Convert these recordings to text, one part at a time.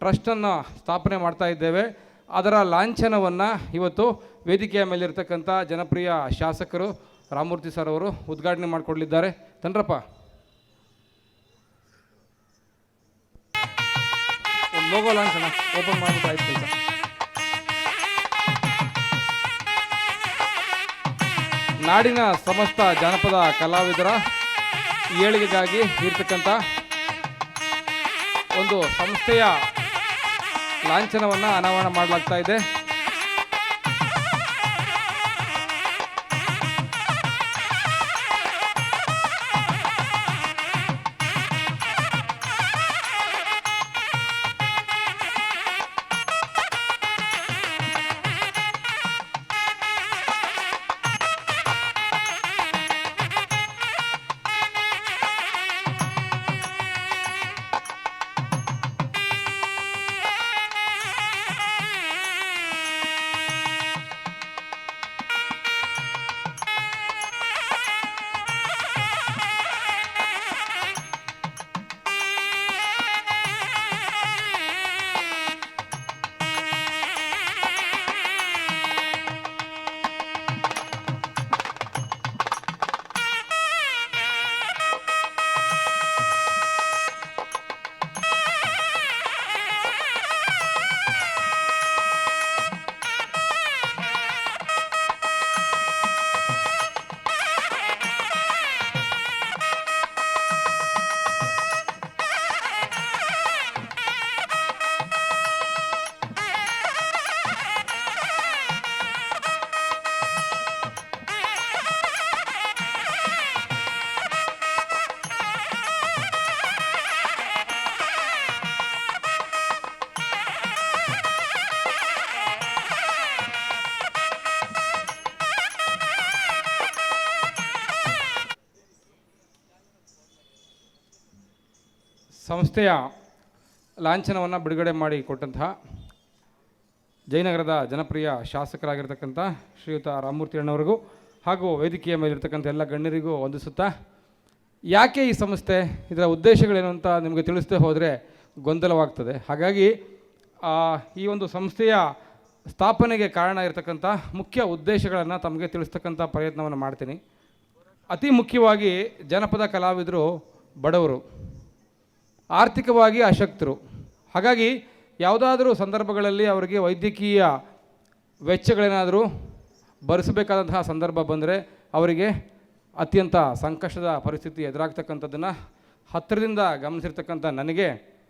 ಟ್ರಸ್ಟನ್ನು ಸ್ಥಾಪನೆ ಮಾಡ್ತಾ ಇದ್ದೇವೆ. ಅದರ ಲಾಂಛನವನ್ನು ಇವತ್ತು ವೇದಿಕೆಯ ಮೇಲಿರ್ತಕ್ಕಂಥ ಜನಪ್ರಿಯ ಶಾಸಕರು ರಾಮಮೂರ್ತಿ ಸರ್ ಅವರು ಉದ್ಘಾಟನೆ ಮಾಡಿಕೊಡಲಿದ್ದಾರೆ. ತನ್ರಪ್ಪ. ಲೋಗೋ ಲಾಂಛನ ಓಪನ್ ನಾಡಿನ ಸಮಸ್ತ ಜಾನಪದ ಕಲಾವಿದರ ಏಳಿಗೆಗಾಗಿ ಇರ್ತಕ್ಕಂಥ ಒಂದು ಸಂಸ್ಥೆಯ ಲಾಂಛನವನ್ನು ಅನಾವರಣ ಮಾಡಲಾಗ್ತಾ ಇದೆ. ಸಂಸ್ಥೆಯ ಲಾಂಛನವನ್ನು ಬಿಡುಗಡೆ ಮಾಡಿ ಕೊಟ್ಟಂತಹ ಜಯನಗರದ ಜನಪ್ರಿಯ ಶಾಸಕರಾಗಿರ್ತಕ್ಕಂಥ ಶ್ರೀಯುತ ರಾಮಮೂರ್ತಿ ಅಣ್ಣವರಿಗೂ ಹಾಗೂ ವೇದಿಕೆಯ ಮೇಲಿರ್ತಕ್ಕಂಥ ಎಲ್ಲ ಗಣ್ಯರಿಗೂ ವಂದಿಸುತ್ತಾ, ಯಾಕೆ ಈ ಸಂಸ್ಥೆ, ಇದರ ಉದ್ದೇಶಗಳೇನು ಅಂತ ನಿಮಗೆ ತಿಳಿಸದೆ ಹೋದರೆ ಗೊಂದಲವಾಗ್ತದೆ. ಹಾಗಾಗಿ ಈ ಒಂದು ಸಂಸ್ಥೆಯ ಸ್ಥಾಪನೆಗೆ ಕಾರಣ ಇರತಕ್ಕಂಥ ಮುಖ್ಯ ಉದ್ದೇಶಗಳನ್ನು ತಮಗೆ ತಿಳಿಸ್ತಕ್ಕಂಥ ಪ್ರಯತ್ನವನ್ನು ಮಾಡ್ತೀನಿ. ಅತಿ ಮುಖ್ಯವಾಗಿ ಜನಪದ ಕಲಾವಿದರು ಬಡವರು. ಆರ್ಥಿಕವಾಗಿ ಅಶಕ್ತರು ಹಾಗಾಗಿ ಯಾವುದಾದ್ರೂ ಸಂದರ್ಭಗಳಲ್ಲಿ ಅವರಿಗೆ ವೈದ್ಯಕೀಯ ವೆಚ್ಚಗಳೇನಾದರೂ ಭರಿಸಬೇಕಾದಂತಹ ಸಂದರ್ಭ ಬಂದರೆ ಅವರಿಗೆ ಅತ್ಯಂತ ಸಂಕಷ್ಟದ ಪರಿಸ್ಥಿತಿ ಎದುರಾಗ್ತಕ್ಕಂಥದ್ದನ್ನು ಹತ್ತಿರದಿಂದ ಗಮನಿಸಿರ್ತಕ್ಕಂಥ ನನಗೆ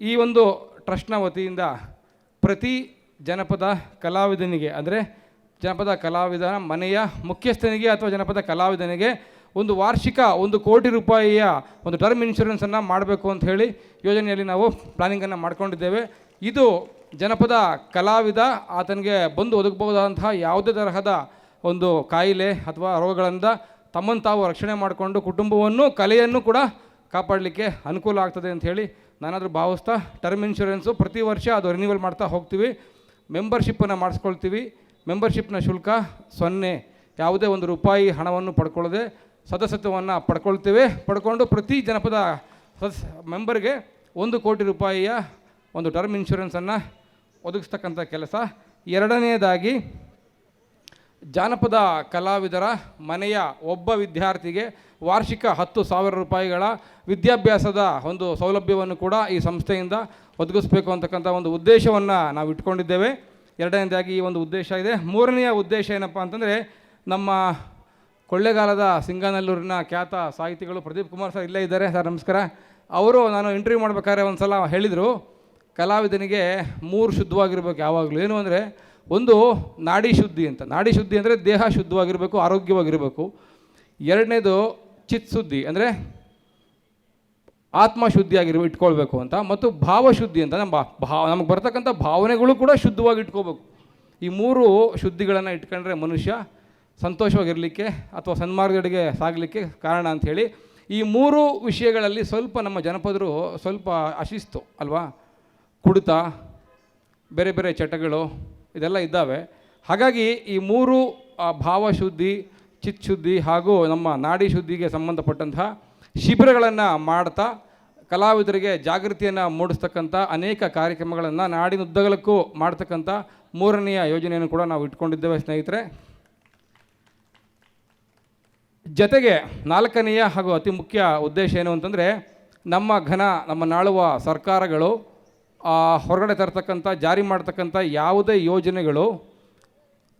ಈ ಒಂದು ಟ್ರಸ್ಟ್ನ ವತಿಯಿಂದ ಪ್ರತಿ ಜನಪದ ಕಲಾವಿದನಿಗೆ, ಅಂದರೆ ಜನಪದ ಕಲಾವಿದನ ಮನೆಯ ಮುಖ್ಯಸ್ಥನಿಗೆ ಅಥವಾ ಜನಪದ ಕಲಾವಿದನಿಗೆ ಒಂದು ವಾರ್ಷಿಕ ಒಂದು ಕೋಟಿ ರೂಪಾಯಿಯ ಒಂದು ಟರ್ಮ್ ಇನ್ಶೂರೆನ್ಸನ್ನು ಮಾಡಬೇಕು ಅಂತ ಹೇಳಿ ಯೋಜನೆಯಲ್ಲಿ ನಾವು ಪ್ಲಾನಿಂಗನ್ನು ಮಾಡ್ಕೊಂಡಿದ್ದೇವೆ. ಇದು ಜನಪದ ಕಲಾವಿದ ಆತನಿಗೆ ಬಂದು ಒದಗಬಹುದಾದಂತಹ ಯಾವುದೇ ತರಹದ ಒಂದು ಕಾಯಿಲೆ ಅಥವಾ ರೋಗಗಳಿಂದ ತಮ್ಮನ್ನು ತಾವು ರಕ್ಷಣೆ ಮಾಡಿಕೊಂಡು ಕುಟುಂಬವನ್ನು, ಕಲೆಯನ್ನು ಕೂಡ ಕಾಪಾಡಲಿಕ್ಕೆ ಅನುಕೂಲ ಆಗ್ತದೆ ಅಂತ ಹೇಳಿ ನಾನಾದರೂ ಭಾವಿಸ್ತಾ ಟರ್ಮ್ ಇನ್ಶೂರೆನ್ಸು ಪ್ರತಿ ವರ್ಷ ಅದು ರಿನ್ಯೂವಲ್ ಮಾಡ್ತಾ ಹೋಗ್ತೀವಿ. ಮೆಂಬರ್ಶಿಪ್ಪನ್ನು ಮಾಡಿಸ್ಕೊಳ್ತೀವಿ. ಮೆಂಬರ್ಶಿಪ್ನ ಶುಲ್ಕ ಸೊನ್ನೆ. ಯಾವುದೇ ಒಂದು ರೂಪಾಯಿ ಹಣವನ್ನು ಪಡ್ಕೊಳ್ಳದೆ ಸದಸ್ಯತ್ವವನ್ನು ಪಡ್ಕೊಳ್ತೇವೆ. ಪಡ್ಕೊಂಡು ಪ್ರತಿ ಜನಪದ ಸದಸ್ಯ ಮೆಂಬರ್ಗೆ ಒಂದು ಕೋಟಿ ರೂಪಾಯಿಯ ಒಂದು ಟರ್ಮ್ ಇನ್ಶೂರೆನ್ಸನ್ನು ಒದಗಿಸ್ತಕ್ಕಂಥ ಕೆಲಸ. ಎರಡನೆಯದಾಗಿ ಜಾನಪದ ಕಲಾವಿದರ ಮನೆಯ ಒಬ್ಬ ವಿದ್ಯಾರ್ಥಿಗೆ ವಾರ್ಷಿಕ ಹತ್ತು ಸಾವಿರ ರೂಪಾಯಿಗಳ ವಿದ್ಯಾಭ್ಯಾಸದ ಒಂದು ಸೌಲಭ್ಯವನ್ನು ಕೂಡ ಈ ಸಂಸ್ಥೆಯಿಂದ ಒದಗಿಸ್ಬೇಕು ಅಂತಕ್ಕಂಥ ಒಂದು ಉದ್ದೇಶವನ್ನು ನಾವು ಇಟ್ಕೊಂಡಿದ್ದೇವೆ. ಎರಡನೇದಾಗಿ ಈ ಒಂದು ಉದ್ದೇಶ ಇದೆ. ಮೂರನೆಯ ಉದ್ದೇಶ ಏನಪ್ಪ ಅಂತಂದರೆ ನಮ್ಮ ಕೊಳ್ಳೇಗಾಲದ ಸಿಂಗನಲ್ಲೂರಿನ ಖ್ಯಾತ ಸಾಹಿತಿಗಳು ಪ್ರದೀಪ್ ಕುಮಾರ್ ಸರ್ ಇಲ್ಲೇ ಇದ್ದಾರೆ. ಸರ್, ನಮಸ್ಕಾರ. ಅವರು ನಾನು ಇಂಟರ್ವ್ಯೂ ಮಾಡ್ಬೇಕಾದ್ರೆ ಒಂದು ಸಲ ಹೇಳಿದರು. ಕಲಾವಿದನಿಗೆ ಮೂರು ಶುದ್ಧವಾಗಿರ್ಬೇಕು ಯಾವಾಗಲೂ. ಏನು ಅಂದರೆ, ಒಂದು ನಾಡಿ ಶುದ್ಧಿ ಅಂತ. ನಾಡಿ ಶುದ್ಧಿ ಅಂದರೆ ದೇಹ ಶುದ್ಧವಾಗಿರಬೇಕು, ಆರೋಗ್ಯವಾಗಿರಬೇಕು. ಎರಡನೇದು ಚಿತ್ ಶುದ್ಧಿ ಅಂದರೆ ಆತ್ಮಶುದ್ಧಿಯಾಗಿರ್ ಇಟ್ಕೊಳ್ಬೇಕು ಅಂತ. ಮತ್ತು ಭಾವಶುದ್ಧಿ ಅಂತ. ನಮ್ಮ ಭಾವ ನಮಗೆ ಬರ್ತಕ್ಕಂಥ ಭಾವನೆಗಳು ಕೂಡ ಶುದ್ಧವಾಗಿ ಇಟ್ಕೋಬೇಕು. ಈ ಮೂರು ಶುದ್ಧಿಗಳನ್ನು ಇಟ್ಕೊಂಡ್ರೆ ಮನುಷ್ಯ ಸಂತೋಷವಾಗಿರಲಿಕ್ಕೆ ಅಥವಾ ಸನ್ಮಾರ್ಗಡೆಗೆ ಸಾಗಲಿಕ್ಕೆ ಕಾರಣ ಅಂಥೇಳಿ ಈ ಮೂರು ವಿಷಯಗಳಲ್ಲಿ ಸ್ವಲ್ಪ ನಮ್ಮ ಜನಪದರು ಸ್ವಲ್ಪ ಅಶಿಸ್ತು ಅಲ್ವಾ? ಕುಡಿತ, ಬೇರೆ ಬೇರೆ ಚಟಗಳು ಇದೆಲ್ಲ ಇದ್ದಾವೆ. ಹಾಗಾಗಿ ಈ ಮೂರು ಭಾವಶುದ್ಧಿ, ಚಿತ್ಶುದ್ಧಿ ಹಾಗೂ ನಮ್ಮ ನಾಡಿ ಶುದ್ಧಿಗೆ ಸಂಬಂಧಪಟ್ಟಂತಹ ಶಿಬಿರಗಳನ್ನು ಮಾಡ್ತಾ ಕಲಾವಿದರಿಗೆ ಜಾಗೃತಿಯನ್ನು ಮೂಡಿಸ್ತಕ್ಕಂಥ ಅನೇಕ ಕಾರ್ಯಕ್ರಮಗಳನ್ನು ನಾಡಿನುದ್ದಗಲಕ್ಕೂ ಮಾಡ್ತಕ್ಕಂಥ ಮೂರನೆಯ ಯೋಜನೆಯನ್ನು ಕೂಡ ನಾವು ಇಟ್ಕೊಂಡಿದ್ದೇವೆ ಸ್ನೇಹಿತರೆ. ಜತೆಗೆ ನಾಲ್ಕನೆಯ ಹಾಗೂ ಅತಿ ಮುಖ್ಯ ಉದ್ದೇಶ ಏನು ಅಂತಂದರೆ ನಮ್ಮ ಘನ, ನಮ್ಮ ನಾಳುವ ಸರ್ಕಾರಗಳು ಹೊರಗಡೆ ತರ್ತಕ್ಕಂಥ, ಜಾರಿ ಮಾಡ್ತಕ್ಕಂಥ ಯಾವುದೇ ಯೋಜನೆಗಳು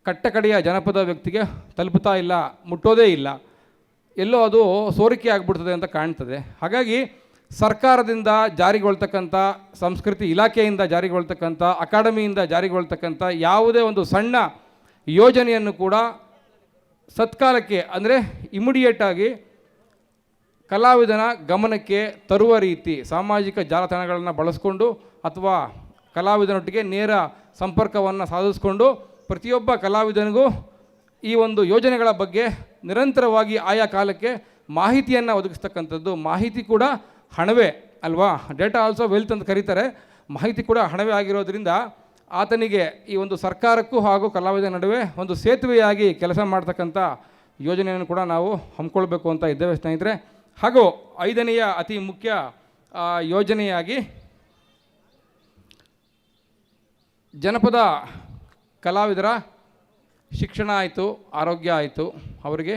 ಕಟ್ಟಕಡೆಯ ಜನಪದ ವ್ಯಕ್ತಿಗೆ ತಲುಪುತ್ತಾ ಇಲ್ಲ, ಮುಟ್ಟೋದೇ ಇಲ್ಲ, ಎಲ್ಲೋ ಅದು ಸೋರಿಕೆ ಆಗಿಬಿಡ್ತದೆ ಅಂತ ಕಾಣ್ತದೆ. ಹಾಗಾಗಿ ಸರ್ಕಾರದಿಂದ ಜಾರಿಗೊಳ್ತಕ್ಕಂಥ, ಸಂಸ್ಕೃತಿ ಇಲಾಖೆಯಿಂದ ಜಾರಿಗೊಳ್ತಕ್ಕಂಥ, ಅಕಾಡೆಮಿಯಿಂದ ಜಾರಿಗೊಳ್ತಕ್ಕಂಥ ಯಾವುದೇ ಒಂದು ಸಣ್ಣ ಯೋಜನೆಯನ್ನು ಕೂಡ ಸತ್ಕಾಲಕ್ಕೆ, ಅಂದರೆ ಇಮಿಡಿಯೇಟಾಗಿ ಕಲಾವಿದನ ಗಮನಕ್ಕೆ ತರುವ ರೀತಿ, ಸಾಮಾಜಿಕ ಜಾಲತಾಣಗಳನ್ನು ಬಳಸ್ಕೊಂಡು ಅಥವಾ ಕಲಾವಿದನೊಟ್ಟಿಗೆ ನೇರ ಸಂಪರ್ಕವನ್ನು ಸಾಧಿಸ್ಕೊಂಡು ಪ್ರತಿಯೊಬ್ಬ ಕಲಾವಿದನಿಗೂ ಈ ಒಂದು ಯೋಜನೆಗಳ ಬಗ್ಗೆ ನಿರಂತರವಾಗಿ ಆಯಾ ಕಾಲಕ್ಕೆ ಮಾಹಿತಿಯನ್ನು ಒದಗಿಸ್ತಕ್ಕಂಥದ್ದು. ಮಾಹಿತಿ ಕೂಡ ಹಣವೇ ಅಲ್ವಾ? ಡೇಟಾ ಆಲ್ಸೋ ವೆಲ್ತ್ ಅಂತ ಕರೀತಾರೆ. ಮಾಹಿತಿ ಕೂಡ ಹಣವೇ ಆಗಿರೋದ್ರಿಂದ ಆತನಿಗೆ ಈ ಒಂದು ಸರ್ಕಾರಕ್ಕೂ ಹಾಗೂ ಕಲಾವಿದ ನಡುವೆ ಒಂದು ಸೇತುವೆಯಾಗಿ ಕೆಲಸ ಮಾಡ್ತಕ್ಕಂಥ ಯೋಜನೆಯನ್ನು ಕೂಡ ನಾವು ಹಮ್ಮಿಕೊಳ್ಬೇಕು ಅಂತ ಇದ್ದೇವೆ ಸ್ನೇಹಿತರೆ. ಹಾಗೂ ಐದನೆಯ ಅತಿ ಮುಖ್ಯ ಯೋಜನೆಯಾಗಿ ಜನಪದ ಕಲಾವಿದರ ಶಿಕ್ಷಣ ಆಯಿತು, ಆರೋಗ್ಯ ಆಯಿತು, ಅವರಿಗೆ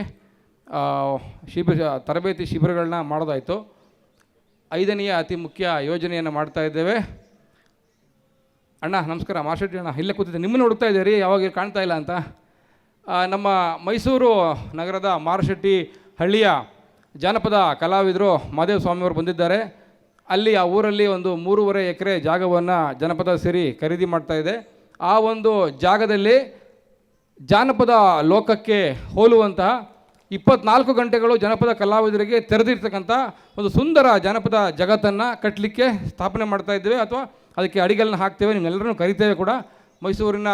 ಶಿಬಿರ, ತರಬೇತಿ ಶಿಬಿರಗಳನ್ನ ಮಾಡೋದಾಯಿತು. ಐದನೆಯ ಅತಿ ಮುಖ್ಯ ಯೋಜನೆಯನ್ನು ಮಾಡ್ತಾ ಇದ್ದೇವೆ. ಅಣ್ಣ, ನಮಸ್ಕಾರ. ಮಾರ್ಷೆಟ್ಟಿ ಅಣ್ಣ, ಇಲ್ಲೇ ಕೂತಿದ್ದೆ. ನಿಮ್ಮನ್ನು ಹುಡುಕ್ತಾ ಇದ್ದೀರಿ ಯಾವಾಗ ಕಾಣ್ತಾ ಇಲ್ಲ ಅಂತ. ನಮ್ಮ ಮೈಸೂರು ನಗರದ ಮಾರಶೆಟ್ಟಿ ಹಳ್ಳಿಯ ಜಾನಪದ ಕಲಾವಿದರು ಮಹದೇವ ಸ್ವಾಮಿಯವರು ಬಂದಿದ್ದಾರೆ. ಅಲ್ಲಿ ಆ ಊರಲ್ಲಿ ಒಂದು ಮೂರುವರೆ ಎಕರೆ ಜಾಗವನ್ನು ಜನಪದ ಸೇರಿ ಖರೀದಿ ಮಾಡ್ತಾ ಇದೆ. ಆ ಒಂದು ಜಾಗದಲ್ಲಿ ಜಾನಪದ ಲೋಕಕ್ಕೆ ಹೋಲುವಂತಹ ಇಪ್ಪತ್ನಾಲ್ಕು ಗಂಟೆಗಳು ಜನಪದ ಕಲಾವಿದರಿಗೆ ತೆರೆದಿರ್ತಕ್ಕಂಥ ಒಂದು ಸುಂದರ ಜನಪದ ಜಗತ್ತನ್ನು ಕಟ್ಟಲಿಕ್ಕೆ ಸ್ಥಾಪನೆ ಮಾಡ್ತಾ ಇದ್ದೇವೆ ಅಥವಾ ಅದಕ್ಕೆ ಅಡಿಗೆಗಳನ್ನ ಹಾಕ್ತೇವೆ. ನಿಮ್ಮೆಲ್ಲರನ್ನು ಕರಿತೇವೆ ಕೂಡ. ಮೈಸೂರಿನ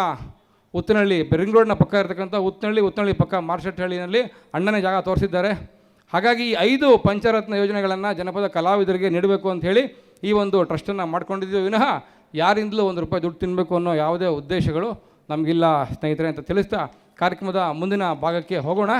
ಉತ್ತನಹಳ್ಳಿ ರಿಂಗ್ ರೋಡ್ನ ಪಕ್ಕ ಇರತಕ್ಕಂಥ ಉತ್ತನಹಳ್ಳಿ ಉತ್ತನಹಳ್ಳಿ ಪಕ್ಕ ಮಾರ್ಷಟ್ಟಹಳ್ಳಿನಲ್ಲಿ ಅಣ್ಣನೇ ಜಾಗ ತೋರಿಸಿದ್ದಾರೆ. ಹಾಗಾಗಿ ಈ ಐದು ಪಂಚರತ್ನ ಯೋಜನೆಗಳನ್ನು ಜನಪದ ಕಲಾವಿದರಿಗೆ ನೀಡಬೇಕು ಅಂತ ಹೇಳಿ ಈ ಒಂದು ಟ್ರಸ್ಟನ್ನು ಮಾಡ್ಕೊಂಡಿದ್ದೀವಿ. ವಿನಃ ಯಾರಿಂದಲೂ ಒಂದು ರೂಪಾಯಿ ದುಡ್ಡು ತಿನ್ನಬೇಕು ಅನ್ನೋ ಯಾವುದೇ ಉದ್ದೇಶಗಳು ನಮಗಿಲ್ಲ ಸ್ನೇಹಿತರೆ ಅಂತ ತಿಳಿಸ್ತಾ ಕಾರ್ಯಕ್ರಮದ ಮುಂದಿನ ಭಾಗಕ್ಕೆ ಹೋಗೋಣ.